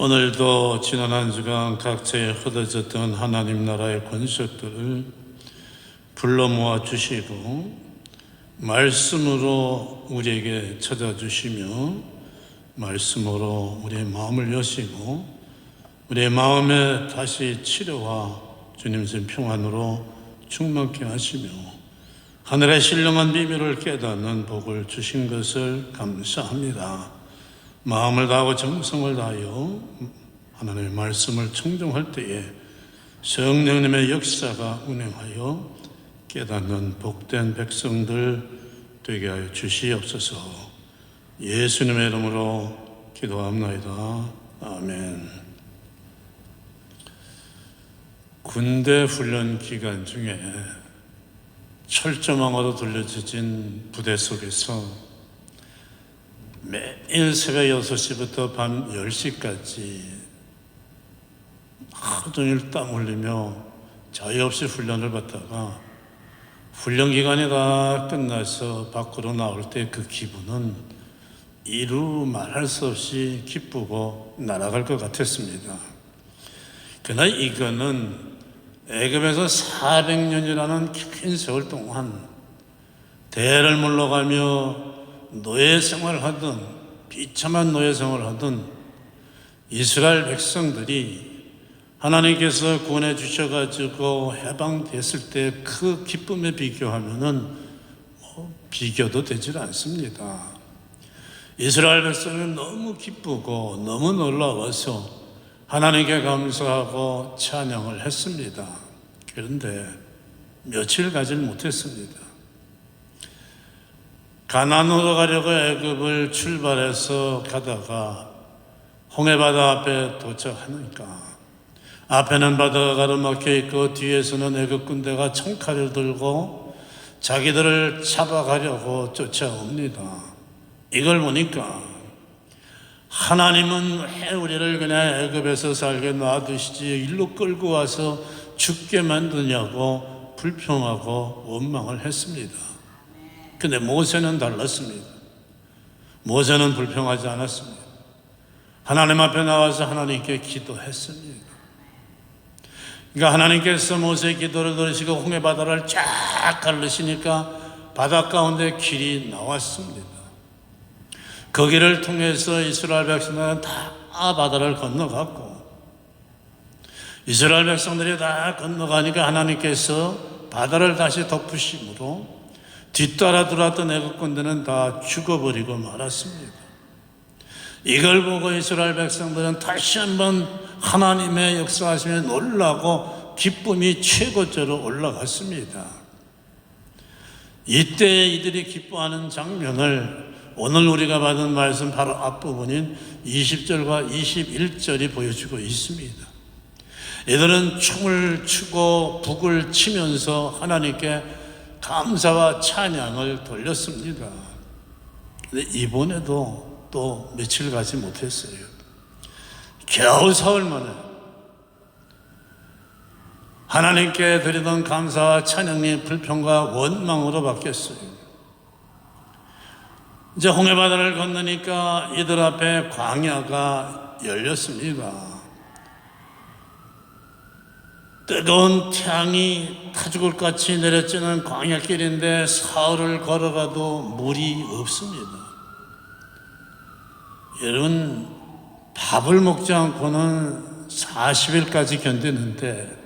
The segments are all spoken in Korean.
오늘도 지난 한 주간 각처에 흩어졌던 하나님 나라의 권속들을 불러 모아 주시고 말씀으로 우리에게 찾아주시며 말씀으로 우리의 마음을 여시고 우리의 마음에 다시 치료와 주님의 평안으로 충만케 하시며 하늘의 신령한 비밀을 깨닫는 복을 주신 것을 감사합니다. 마음을 다하고 정성을 다하여 하나님의 말씀을 청정할 때에 성령님의 역사가 운행하여 깨닫는 복된 백성들 되게 하여 주시옵소서. 예수님의 이름으로 기도합나이다. 아멘. 군대 훈련 기간 중에 철조망으로 돌려진 부대 속에서 매일 새벽 6시부터 밤 10시까지 하루 종일 땀 흘리며 자유 없이 훈련을 받다가 훈련 기간이 다 끝나서 밖으로 나올 때 그 기분은 이루 말할 수 없이 기쁘고 날아갈 것 같았습니다. 그러나 이거는 애굽에서 400년이라는 긴 세월 동안 대를 물러가며 노예 생활을 하던 비참한 노예 생활을 하던 이스라엘 백성들이 하나님께서 구원해 주셔가지고 해방됐을 때 그 기쁨에 비교하면은 뭐 비교도 되질 않습니다. 이스라엘 백성은 너무 기쁘고 너무 놀라워서 하나님께 감사하고 찬양을 했습니다. 그런데 며칠 가질 못했습니다. 가나안으로 가려고 애굽을 출발해서 가다가 홍해바다 앞에 도착하니까 앞에는 바다가 가로막혀 있고 뒤에서는 애굽 군대가 청칼을 들고 자기들을 잡아가려고 쫓아옵니다. 이걸 보니까 하나님은 왜 우리를 그냥 애굽에서 살게 놔두시지 일로 끌고 와서 죽게 만드냐고 불평하고 원망을 했습니다. 근데 모세는 달랐습니다. 모세는 불평하지 않았습니다. 하나님 앞에 나와서 하나님께 기도했습니다. 그러니까 하나님께서 모세의 기도를 들으시고 홍해 바다를 쫙 가르시니까 바다 가운데 길이 나왔습니다. 거기를 통해서 이스라엘 백성들은 다 바다를 건너갔고 이스라엘 백성들이 다 건너가니까 하나님께서 바다를 다시 덮으심으로 뒤따라 들어왔던 애국 군대는 다 죽어버리고 말았습니다. 이걸 보고 이스라엘 백성들은 다시 한번 하나님의 역사하심에 놀라고 기쁨이 최고조로 올라갔습니다. 이때 이들이 기뻐하는 장면을 오늘 우리가 받은 말씀 바로 앞부분인 20절과 21절이 보여주고 있습니다. 이들은 춤을 추고 북을 치면서 하나님께 감사와 찬양을 돌렸습니다. 근데 이번에도 또 며칠 가지 못했어요. 겨우 사흘 만에 하나님께 드리던 감사와 찬양이 불평과 원망으로 바뀌었어요. 이제 홍해바다를 건너니까 이들 앞에 광야가 열렸습니다. 뜨거운 태양이 타죽을 같이 내려지는 광야길인데 사흘을 걸어가도 물이 없습니다. 여러분, 밥을 먹지 않고는 40일까지 견디는데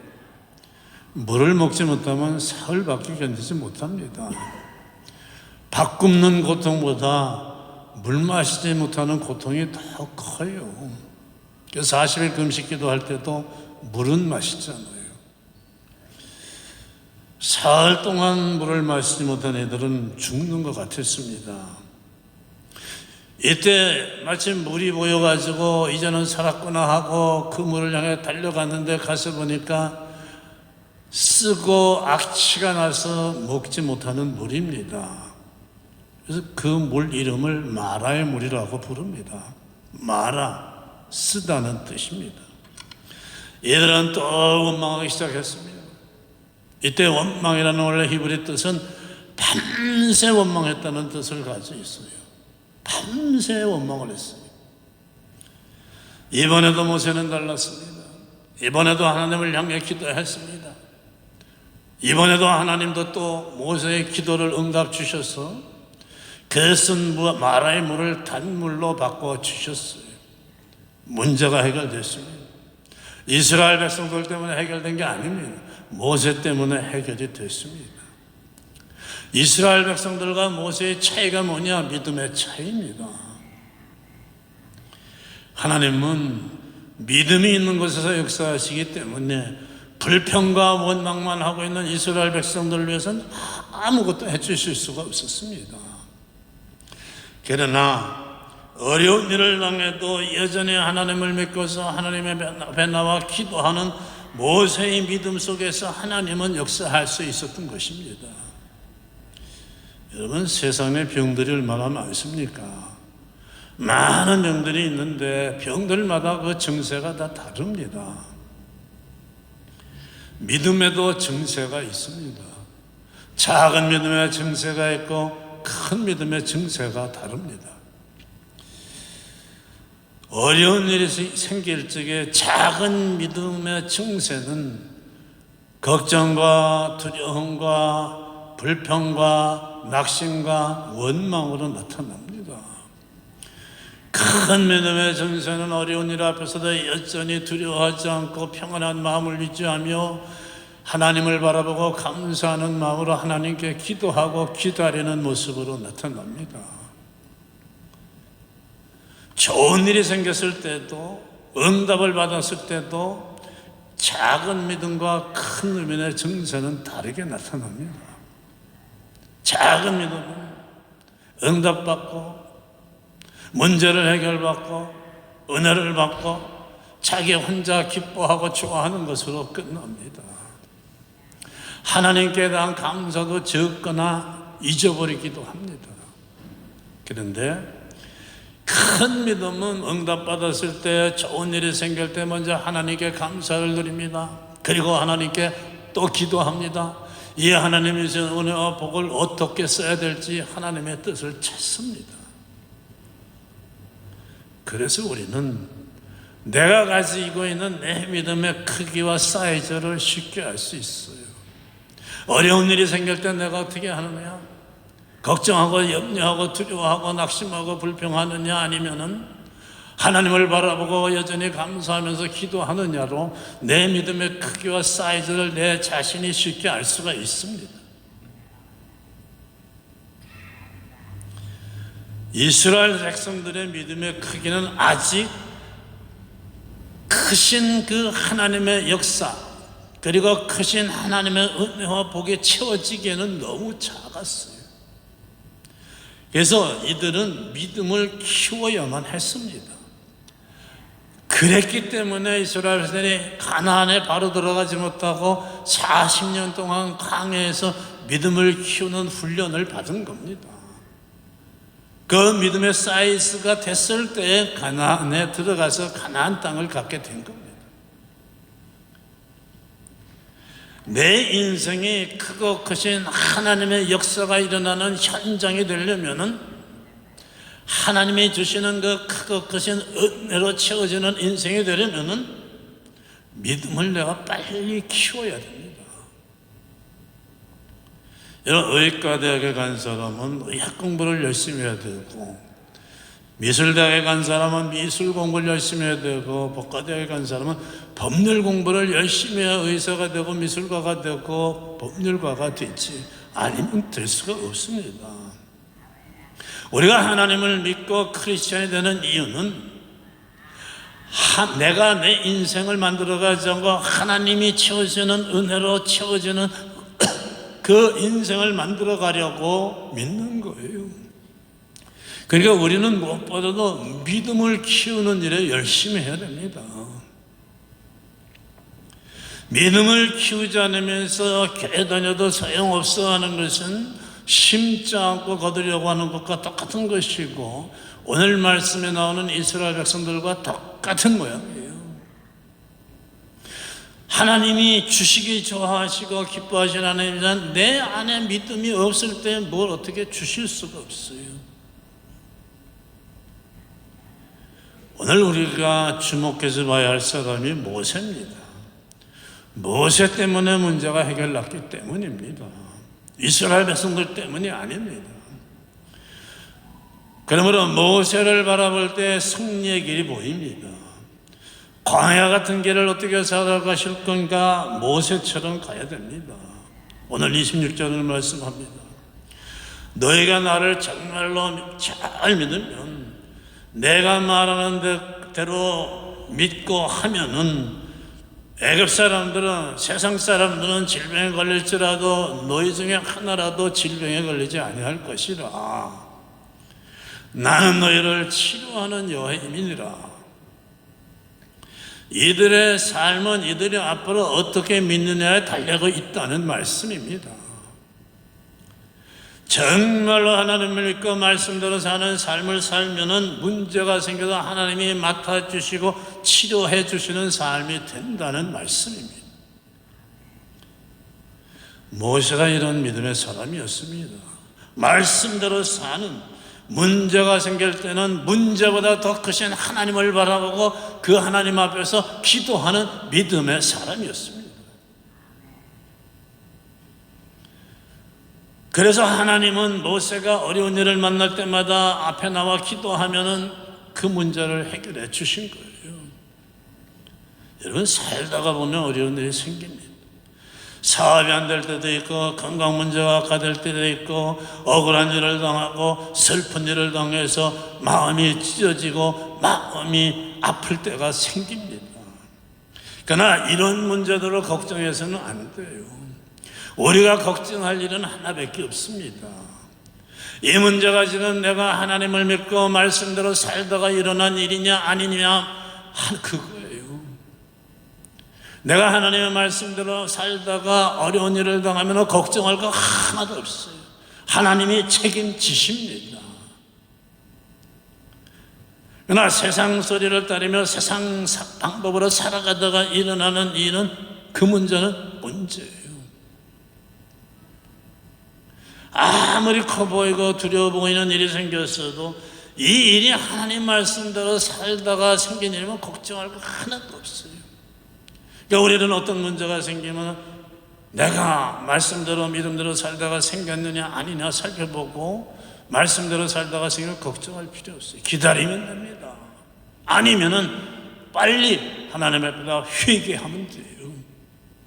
물을 먹지 못하면 사흘밖에 견디지 못합니다. 밥 굶는 고통보다 물 마시지 못하는 고통이 더 커요. 그래서 40일 금식 기도 할 때도 물은 마시잖아요. 사흘 동안 물을 마시지 못한 애들은 죽는 것 같았습니다. 이때 마침 물이 보여가지고 이제는 살았구나 하고 그 물을 향해 달려갔는데 가서 보니까 쓰고 악취가 나서 먹지 못하는 물입니다. 그래서 그 물 이름을 마라의 물이라고 부릅니다. 마라, 쓰다는 뜻입니다. 얘들은 또 원망하기 시작했습니다. 이때 원망이라는 원래 히브리 뜻은 밤새 원망했다는 뜻을 가지고 있어요. 밤새 원망을 했어요. 이번에도 모세는 달랐습니다. 이번에도 하나님을 향해 기도했습니다. 이번에도 하나님도 또 모세의 기도를 응답 주셔서 그쓴 마라의 물을 단물로 바꿔 주셨어요. 문제가 해결됐습니다. 이스라엘 백성들 때문에 해결된 게 아닙니다. 모세 때문에 해결이 됐습니다. 이스라엘 백성들과 모세의 차이가 뭐냐? 믿음의 차이입니다. 하나님은 믿음이 있는 곳에서 역사하시기 때문에 불평과 원망만 하고 있는 이스라엘 백성들을 위해서는 아무것도 해주실 수가 없었습니다. 그러나 어려운 일을 당해도 여전히 하나님을 믿고서 하나님의 앞에 나와 기도하는 모세의 믿음 속에서 하나님은 역사할 수 있었던 것입니다. 여러분 세상에 병들이 얼마나 많습니까? 많은 병들이 있는데 병들마다 그 증세가 다 다릅니다. 믿음에도 증세가 있습니다. 작은 믿음의 증세가 있고 큰 믿음의 증세가 다릅니다. 어려운 일이 생길 적에 작은 믿음의 증세는 걱정과 두려움과 불평과 낙심과 원망으로 나타납니다. 큰 믿음의 증세는 어려운 일 앞에서도 여전히 두려워하지 않고 평안한 마음을 유지하며 하나님을 바라보고 감사하는 마음으로 하나님께 기도하고 기다리는 모습으로 나타납니다. 좋은 일이 생겼을 때도 응답을 받았을 때도 작은 믿음과 큰 의미의 증세는 다르게 나타납니다. 작은 믿음은 응답받고 문제를 해결받고 은혜를 받고 자기 혼자 기뻐하고 좋아하는 것으로 끝납니다. 하나님께 대한 감사도 적거나 잊어버리기도 합니다. 그런데 큰 믿음은 응답받았을 때 좋은 일이 생길 때 먼저 하나님께 감사를 드립니다. 그리고 하나님께 또 기도합니다. 이 하나님이 은혜와 복을 어떻게 써야 될지 하나님의 뜻을 찾습니다. 그래서 우리는 내가 가지고 있는 내 믿음의 크기와 사이즈를 쉽게 알 수 있어요. 어려운 일이 생길 때 내가 어떻게 하느냐? 걱정하고 염려하고 두려워하고 낙심하고 불평하느냐 아니면은 하나님을 바라보고 여전히 감사하면서 기도하느냐로 내 믿음의 크기와 사이즈를 내 자신이 쉽게 알 수가 있습니다. 이스라엘 백성들의 믿음의 크기는 아직 크신 그 하나님의 역사 그리고 크신 하나님의 은혜와 복에 채워지기에는 너무 작았어요. 그래서 이들은 믿음을 키워야만 했습니다. 그랬기 때문에 이스라엘 백성이 가나안에 바로 들어가지 못하고 40년 동안 강해에서 믿음을 키우는 훈련을 받은 겁니다. 그 믿음의 사이즈가 됐을 때 가나안에 들어가서 가나안 땅을 갖게 된 겁니다. 내 인생이 크고 크신 하나님의 역사가 일어나는 현장이 되려면은 하나님이 주시는 그 크고 크신 은혜로 채워지는 인생이 되려면은 믿음을 내가 빨리 키워야 됩니다. 여러분 의과대학에 간 사람은 의학 공부를 열심히 해야 되고 미술대학에 간 사람은 미술 공부를 열심히 해야 되고 법과대학에 간 사람은 법률 공부를 열심히 해야 의사가 되고 미술가가 되고 법률가가 되지 아니면 될 수가 없습니다. 우리가 하나님을 믿고 크리스천이 되는 이유는 하, 내가 내 인생을 만들어가지 않고 하나님이 채워주는 은혜로 채워주는 그 인생을 만들어 가려고 믿는 거예요. 그러니까 우리는 무엇보다도 믿음을 키우는 일에 열심히 해야 됩니다. 믿음을 키우지 않으면서 교회 다녀도 소용없어 하는 것은 심지 않고 거두려고 하는 것과 똑같은 것이고 오늘 말씀에 나오는 이스라엘 백성들과 똑같은 모양이에요. 하나님이 주시기 좋아하시고 기뻐하시는 하나님이란 내 안에 믿음이 없을 때 뭘 어떻게 주실 수가 없어요. 오늘 우리가 주목해서 봐야 할 사람이 모세입니다. 모세 때문에 문제가 해결났기 때문입니다. 이스라엘 백성들 때문이 아닙니다. 그러므로 모세를 바라볼 때 승리의 길이 보입니다. 광야 같은 길을 어떻게 살아가실 건가 모세처럼 가야 됩니다. 오늘 26절을 말씀합니다. 너희가 나를 정말로 잘 믿으면 내가 말하는 대로 믿고 하면은 애굽 사람들은 세상 사람들은 질병에 걸릴지라도 너희 중에 하나라도 질병에 걸리지 아니할 것이라. 나는 너희를 치료하는 여호임이니라. 이들의 삶은 이들이 앞으로 어떻게 믿느냐에 달려가 있다는 말씀입니다. 정말로 하나님을 믿고 말씀대로 사는 삶을 살면은 문제가 생겨도 하나님이 맡아주시고 치료해 주시는 삶이 된다는 말씀입니다. 모세가 이런 믿음의 사람이었습니다. 말씀대로 사는 문제가 생길 때는 문제보다 더 크신 하나님을 바라보고 그 하나님 앞에서 기도하는 믿음의 사람이었습니다. 그래서 하나님은 모세가 어려운 일을 만날 때마다 앞에 나와 기도하면은 그 문제를 해결해 주신 거예요. 여러분 살다가 보면 어려운 일이 생깁니다. 사업이 안 될 때도 있고 건강 문제가 악화될 때도 있고 억울한 일을 당하고 슬픈 일을 당해서 마음이 찢어지고 마음이 아플 때가 생깁니다. 그러나 이런 문제들을 걱정해서는 안 돼요. 우리가 걱정할 일은 하나밖에 없습니다. 이 문제가 지금 내가 하나님을 믿고 말씀대로 살다가 일어난 일이냐 아니냐 그거예요. 내가 하나님의 말씀대로 살다가 어려운 일을 당하면 걱정할 거 하나도 없어요. 하나님이 책임지십니다. 그러나 세상 소리를 따르며 세상 방법으로 살아가다가 일어나는 일은 그 문제는 문제예요. 아무리 커 보이고 두려워 보이는 일이 생겼어도 이 일이 하나님 말씀대로 살다가 생긴 일이면 걱정할 거 하나도 없어요. 그러니까 우리는 어떤 문제가 생기면 내가 말씀대로 믿음대로 살다가 생겼느냐 아니냐 살펴보고 말씀대로 살다가 생기면 걱정할 필요 없어요. 기다리면 됩니다. 아니면은 빨리 하나님 앞에다 회개하면 돼요.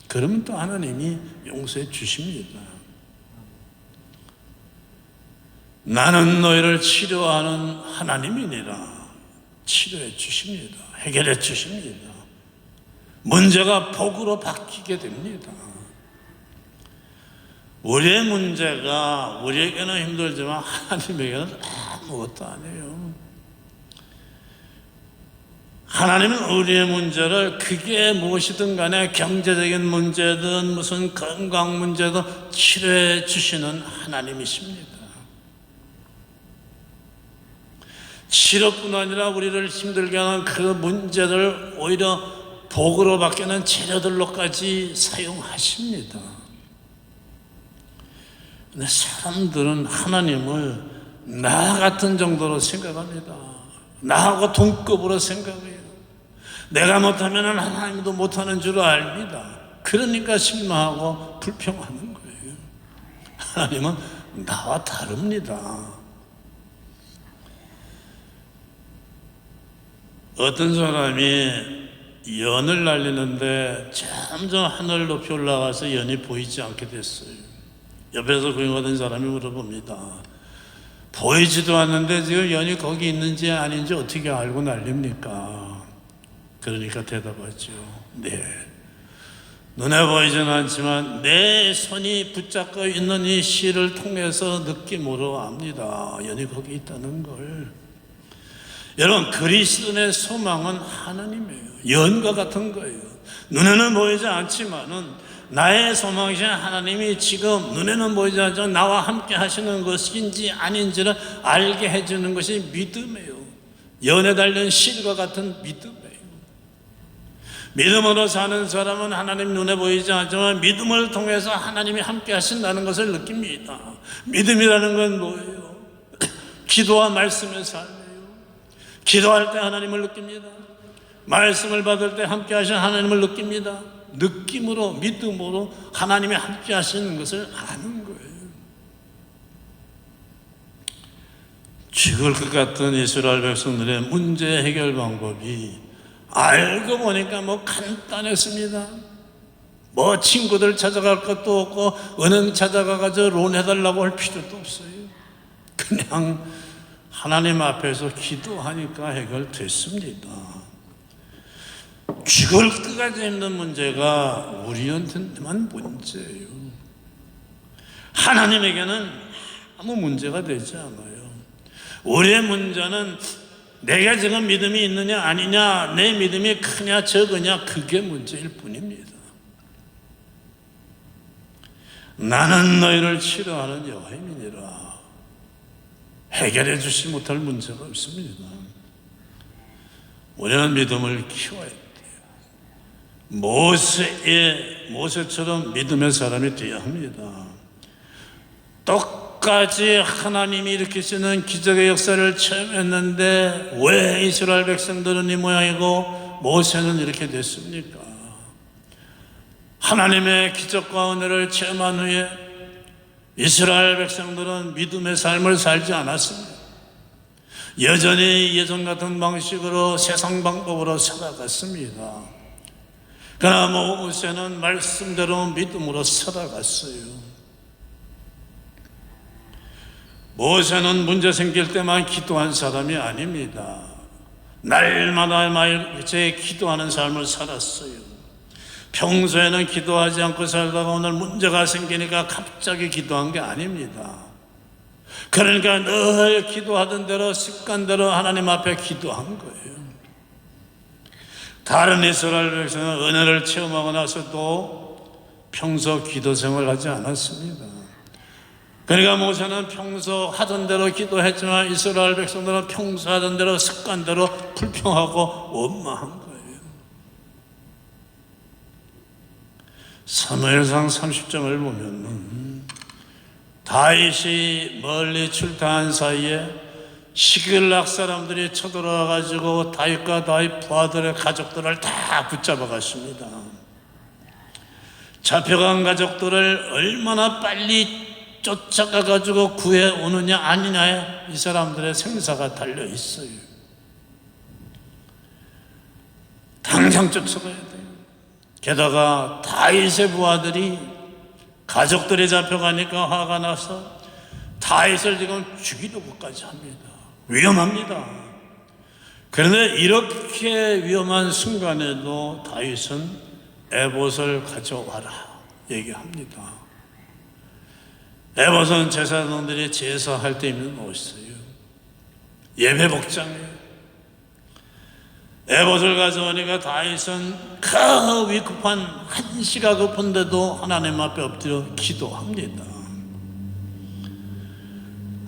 그러면 또 하나님이 용서해 주십니다. 나는 너희를 치료하는 하나님이니라. 치료해 주십니다. 해결해 주십니다. 문제가 복으로 바뀌게 됩니다. 우리의 문제가 우리에게는 힘들지만 하나님에게는 아무것도 아니에요. 하나님은 우리의 문제를 그게 무엇이든 간에 경제적인 문제든 무슨 건강 문제든 치료해 주시는 하나님이십니다. 치료뿐 아니라 우리를 힘들게 하는 그 문제를 오히려 복으로 바뀌는 재료들로까지 사용하십니다. 근데 사람들은 하나님을 나 같은 정도로 생각합니다. 나하고 동급으로 생각해요. 내가 못하면 하나님도 못하는 줄 압니다. 그러니까 실망하고 불평하는 거예요. 하나님은 나와 다릅니다. 어떤 사람이 연을 날리는데 점점 하늘 높이 올라가서 연이 보이지 않게 됐어요. 옆에서 구경하던 사람이 물어봅니다. 보이지도 않는데 지금 연이 거기 있는지 아닌지 어떻게 알고 날립니까? 그러니까 대답하죠. 네. 눈에 보이지는 않지만 내 손이 붙잡고 있는 이 실을 통해서 느낌으로 압니다. 연이 거기 있다는 걸. 여러분 그리스도의 소망은 하나님이에요. 연과 같은 거예요. 눈에는 보이지 않지만은 나의 소망이신 하나님이 지금 눈에는 보이지 않지만 나와 함께 하시는 것인지 아닌지를 알게 해주는 것이 믿음이에요. 연에 달린 실과 같은 믿음이에요. 믿음으로 사는 사람은 하나님 눈에 보이지 않지만 믿음을 통해서 하나님이 함께 하신다는 것을 느낍니다. 믿음이라는 건 뭐예요? 기도와 말씀의 삶. 기도할 때 하나님을 느낍니다. 말씀을 받을 때 함께 하신 하나님을 느낍니다. 느낌으로, 믿음으로 하나님이 함께 하시는 것을 아는 거예요. 죽을 것 같은 이스라엘 백성들의 문제 해결 방법이 알고 보니까 뭐 간단했습니다. 뭐 친구들 찾아갈 것도 없고 은행 찾아가가지고 론 해달라고 할 필요도 없어요. 그냥 하나님 앞에서 기도하니까 해결됐습니다. 죽을 끝까지 있는 문제가 우리한테만 문제예요. 하나님에게는 아무 문제가 되지 않아요. 우리의 문제는 내가 지금 믿음이 있느냐 아니냐, 내 믿음이 크냐 적으냐 그게 문제일 뿐입니다. 나는 너희를 치료하는 여호와이니라. 해결해 주지 못할 문제가 없습니다. 우리는 믿음을 키워야 돼요. 모세의 모세처럼 믿음의 사람이 되어야 합니다. 똑같이 하나님이 일으키시는 기적의 역사를 체험했는데 왜 이스라엘 백성들은 이 모양이고 모세는 이렇게 됐습니까? 하나님의 기적과 은혜를 체험한 후에 이스라엘 백성들은 믿음의 삶을 살지 않았습니다. 여전히 예전 같은 방식으로 세상 방법으로 살아갔습니다. 그러나 모세는 말씀대로 믿음으로 살아갔어요. 모세는 문제 생길 때만 기도한 사람이 아닙니다. 날마다 말제 기도하는 삶을 살았어요. 평소에는 기도하지 않고 살다가 오늘 문제가 생기니까 갑자기 기도한 게 아닙니다. 그러니까 늘 기도하던 대로 습관대로 하나님 앞에 기도한 거예요. 다른 이스라엘 백성은 은혜를 체험하고 나서도 평소 기도 생활하지 않았습니다. 그러니까 모세는 평소 하던 대로 기도했지만 이스라엘 백성들은 평소 하던 대로 습관대로 불평하고 원망한 거예요. 사무엘상 30장을 보면 다윗이 멀리 출타한 사이에 시글락 사람들이 쳐들어와 가지고 다윗과 다윗 부하들의 가족들을 다 붙잡아 갔습니다. 잡혀간 가족들을 얼마나 빨리 쫓아가 가지고 구해 오느냐 아니냐에 이 사람들의 생사가 달려 있어요. 당장 쫓아가야 돼요. 게다가 다윗의 부하들이 가족들이 잡혀가니까 화가 나서 다윗을 지금 죽이려고까지 합니다. 위험합니다. 그런데 이렇게 위험한 순간에도 다윗은 에봇을 가져와라 얘기합니다. 에봇은 제사장들이 제사할 때 입는 옷이에요. 예배 복장이에요. 에봇을 가져오니까 다윗은 그 위급한 한시가 급한데도 하나님 앞에 엎드려 기도합니다.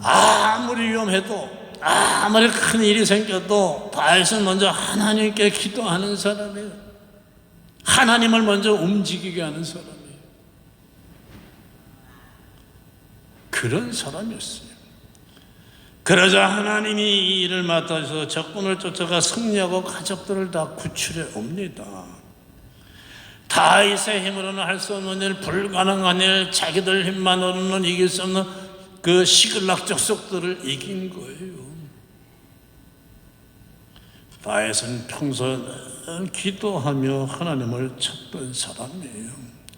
아무리 위험해도 아무리 큰 일이 생겨도 다윗은 먼저 하나님께 기도하는 사람이에요. 하나님을 먼저 움직이게 하는 사람이에요. 그런 사람이었어요. 그러자 하나님이 이 일을 맡아서 적군을 쫓아가 승리하고 가족들을 다 구출해 옵니다. 다윗의 힘으로는 할 수 없는 일, 불가능한 일, 자기들 힘만으로는 이길 수 없는 그 시글락적 속들을 이긴 거예요. 다윗은 평소에 기도하며 하나님을 찾던 사람이에요.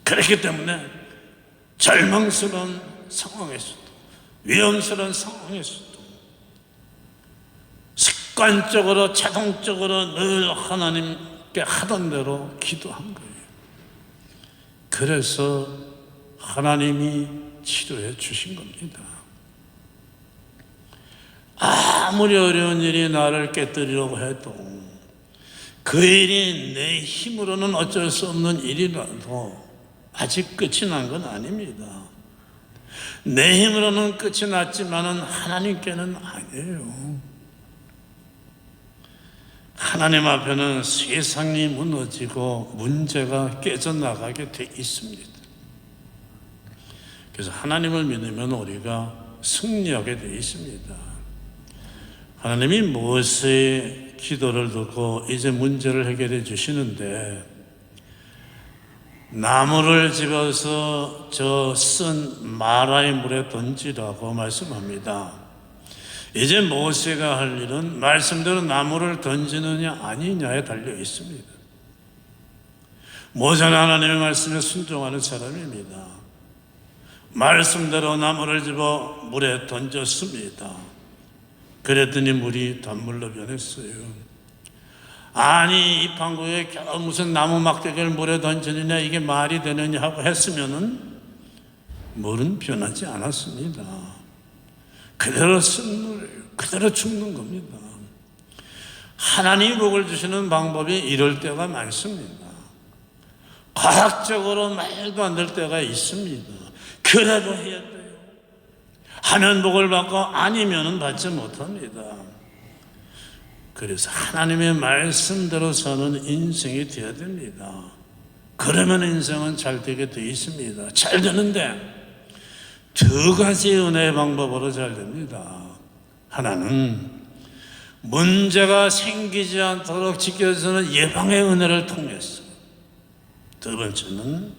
그렇기 때문에 절망스러운 상황에서도 위험스러운 상황에서도 습관적으로 자동적으로 늘 하나님께 하던 대로 기도한 거예요. 그래서 하나님이 치료해 주신 겁니다. 아무리 어려운 일이 나를 깨뜨리려고 해도 그 일이 내 힘으로는 어쩔 수 없는 일이라도 아직 끝이 난 건 아닙니다. 내 힘으로는 끝이 났지만은 하나님께는 아니에요. 하나님 앞에는 세상이 무너지고 문제가 깨져나가게 돼 있습니다. 그래서 하나님을 믿으면 우리가 승리하게 돼 있습니다. 하나님이 모세의 기도를 듣고 이제 문제를 해결해 주시는데 나무를 집어서 저 쓴 마라의 물에 던지라고 말씀합니다. 이제 모세가 할 일은 말씀대로 나무를 던지느냐 아니냐에 달려 있습니다. 모세는 하나님의 말씀에 순종하는 사람입니다. 말씀대로 나무를 집어 물에 던졌습니다. 그랬더니 물이 단물로 변했어요. 아니 이 겨우 무슨 나무 막대기를 물에 던지느냐 이게 말이 되느냐 하고 했으면은 물은 변하지 않았습니다. 그대로 쓴 물, 그대로 죽는 겁니다. 하나님이 복을 주시는 방법이 이럴 때가 많습니다. 과학적으로 말도 안 될 때가 있습니다. 그래도 해야 돼요. 하면 복을 받고 아니면은 받지 못합니다. 그래서 하나님의 말씀대로 사는 인생이 되어야 됩니다. 그러면 인생은 잘 되게 되어 있습니다. 잘 되는데 두 가지 은혜의 방법으로 잘 됩니다. 하나는 문제가 생기지 않도록 지켜주는 예방의 은혜를 통해서 두 번째는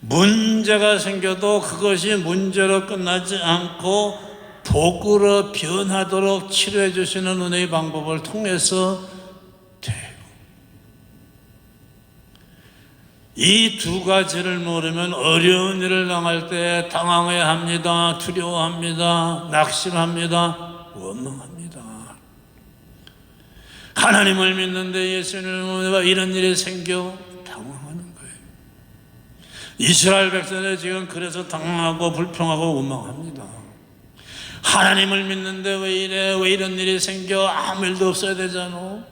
문제가 생겨도 그것이 문제로 끝나지 않고 복으로 변하도록 치료해 주시는 은혜의 방법을 통해서 돼요. 이 두 가지를 모르면 어려운 일을 당할 때 당황해야 합니다. 두려워합니다. 낙심합니다. 원망합니다. 하나님을 믿는데 예수님을 이런 일이 생겨 당황하는 거예요. 이스라엘 백성들 지금 그래서 당황하고 불평하고 원망합니다. 하나님을 믿는데 왜 이래? 왜 이런 일이 생겨? 아무 일도 없어야 되잖아.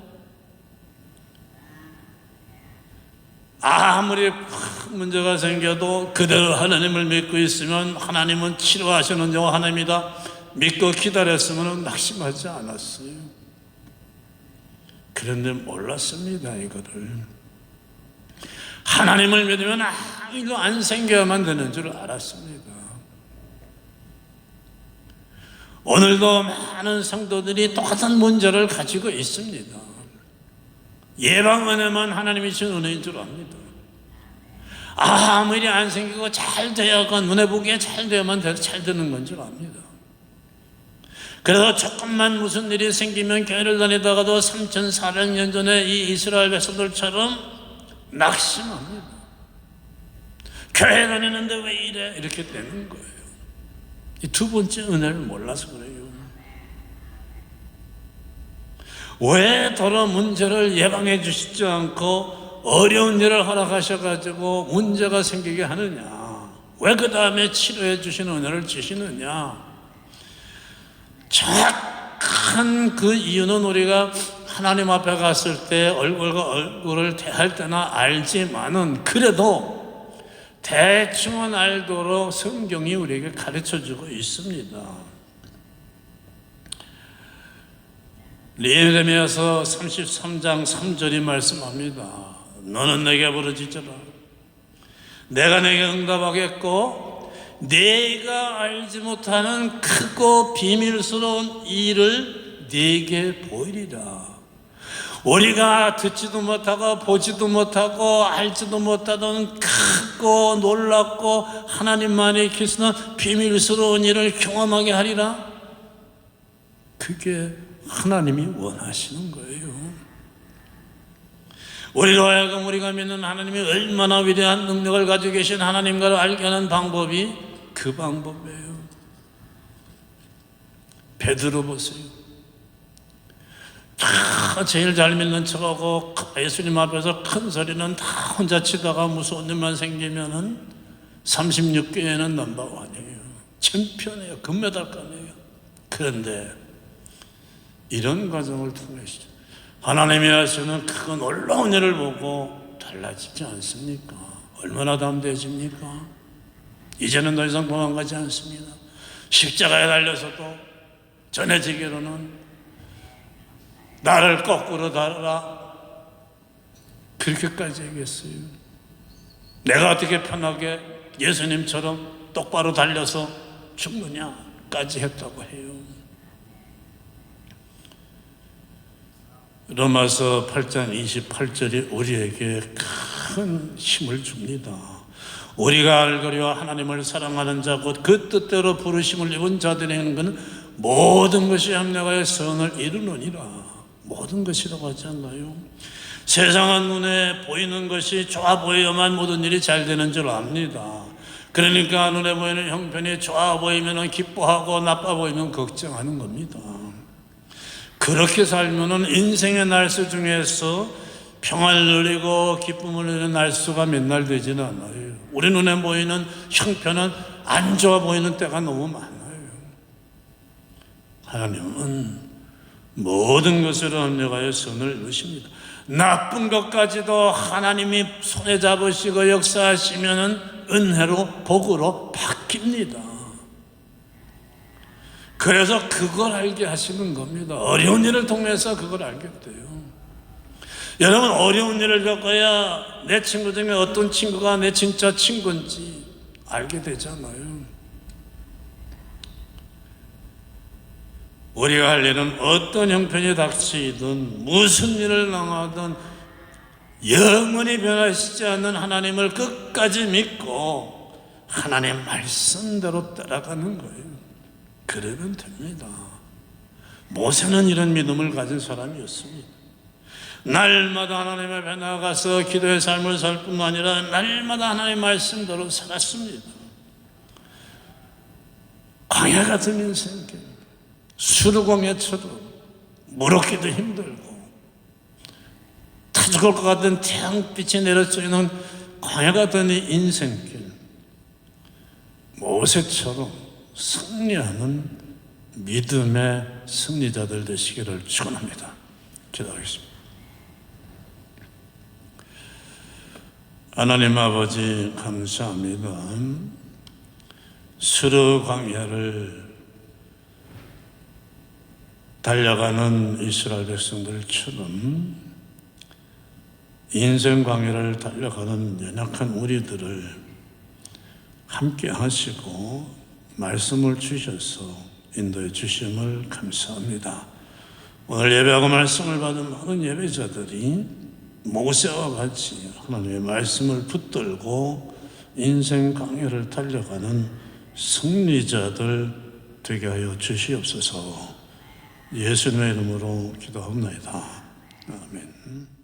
아무리 큰 문제가 생겨도 그대로 하나님을 믿고 있으면 하나님은 치료하시는 자 하나님이다. 믿고 기다렸으면 낙심하지 않았어요. 그런데 몰랐습니다, 이거를. 하나님을 믿으면 아무 일도 안 생겨야만 되는 줄 알았습니다. 오늘도 많은 성도들이 똑같은 문제를 가지고 있습니다. 예방 은혜만 하나님이 준 은혜인 줄 압니다. 아무 일이 안 생기고 잘 되어건 눈에 보기에 잘 되어만 돼도 잘 되는 건 줄 압니다. 그래서 조금만 무슨 일이 생기면 교회를 다니다가도 3,400년 전에 이 이스라엘 백성들처럼 낙심합니다. 교회 다니는데 왜 이래? 이렇게 되는 거예요. 이 두 번째 은혜를 몰라서 그래요. 왜 더러 문제를 예방해 주시지 않고 어려운 일을 허락하셔가지고 문제가 생기게 하느냐? 왜 그 다음에 치료해 주시는 은혜를 주시느냐? 정확한 그 이유는 우리가 하나님 앞에 갔을 때 얼굴과 얼굴을 대할 때나 알지만은 그래도 대충은 알도록 성경이 우리에게 가르쳐 주고 있습니다. 예레미야서 33장 3절이 말씀합니다. 너는 내게 부르짖어라. 내가 내게 응답하겠고 내가 알지 못하는 크고 비밀스러운 일을 네게 보이리라. 우리가 듣지도 못하고 보지도 못하고 알지도 못하던 크고 놀랍고 하나님만이 계시는 비밀스러운 일을 경험하게 하리라. 그게 하나님이 원하시는 거예요. 우리로 하여금 우리가 믿는 하나님이 얼마나 위대한 능력을 가지고 계신 하나님과를 알게 하는 방법이 그 방법이에요. 베드로 보세요. 다 제일 잘 믿는 척하고 예수님 앞에서 큰 소리는 다 혼자 치다가 무서운 일만 생기면은 36교회는 넘버원이에요. 챔피언이에요. 금메달감이에요. 그런데 이런 과정을 통해서 하나님이 하시는 그 놀라운 일을 보고 달라지지 않습니까? 얼마나 담대해집니까? 이제는 더 이상 도망가지 않습니다. 십자가에 달려서도 전해지기로는 나를 거꾸로 달아라. 그렇게까지 얘기했어요. 내가 어떻게 편하게 예수님처럼 똑바로 달려서 죽느냐까지 했다고 해요. 로마서 8장 28절이 우리에게 큰 힘을 줍니다. 우리가 알거리와 하나님을 사랑하는 자 곧 그 뜻대로 부르심을 입은 자들에게는 모든 것이 합력하여 선을 이루느니라. 모든 것이라고 하지 않나요? 세상은 눈에 보이는 것이 좋아 보여야만 모든 일이 잘 되는 줄 압니다. 그러니까 눈에 보이는 형편이 좋아 보이면 기뻐하고 나빠 보이면 걱정하는 겁니다. 그렇게 살면은 인생의 날수 중에서 평안을 누리고 기쁨을 누리는 날수가 몇날 되지는 않아요. 우리 눈에 보이는 형편은 안 좋아 보이는 때가 너무 많아요. 하나님은 모든 것으로 합력하여 선을 넣으십니다. 나쁜 것까지도 하나님이 손에 잡으시고 역사하시면은 은혜로 복으로 바뀝니다. 그래서 그걸 알게 하시는 겁니다. 어려운 일을 통해서 그걸 알게 돼요. 여러분 어려운 일을 겪어야 내 친구 중에 어떤 친구가 내 진짜 친구인지 알게 되잖아요. 우리가 할 일은 어떤 형편이 닥치든 무슨 일을 당하든 영원히 변하시지 않는 하나님을 끝까지 믿고 하나님 말씀대로 따라가는 거예요. 그러면 됩니다. 모세는 이런 믿음을 가진 사람이었습니다. 날마다 하나님 앞에 나가서 기도의 삶을 살 뿐만 아니라 날마다 하나님의 말씀대로 살았습니다. 광야 같은 인생길, 수르공예처럼 무럭기도 힘들고 다 죽을 것 같은 태양빛이 내려쬐는 광야 같은 이 인생길, 모세처럼 승리하는 믿음의 승리자들 되시기를 축원합니다. 기도하겠습니다. 하나님 아버지 감사합니다. 수르 광야를 달려가는 이스라엘 백성들처럼 인생 광야를 달려가는 연약한 우리들을 함께 하시고 말씀을 주셔서 인도해 주심을 감사합니다. 오늘 예배하고 말씀을 받은 모든 예배자들이 모세와 같이 하나님의 말씀을 붙들고 인생 강해를 달려가는 승리자들 되게 하여 주시옵소서 예수님의 이름으로 기도합니다. 아멘.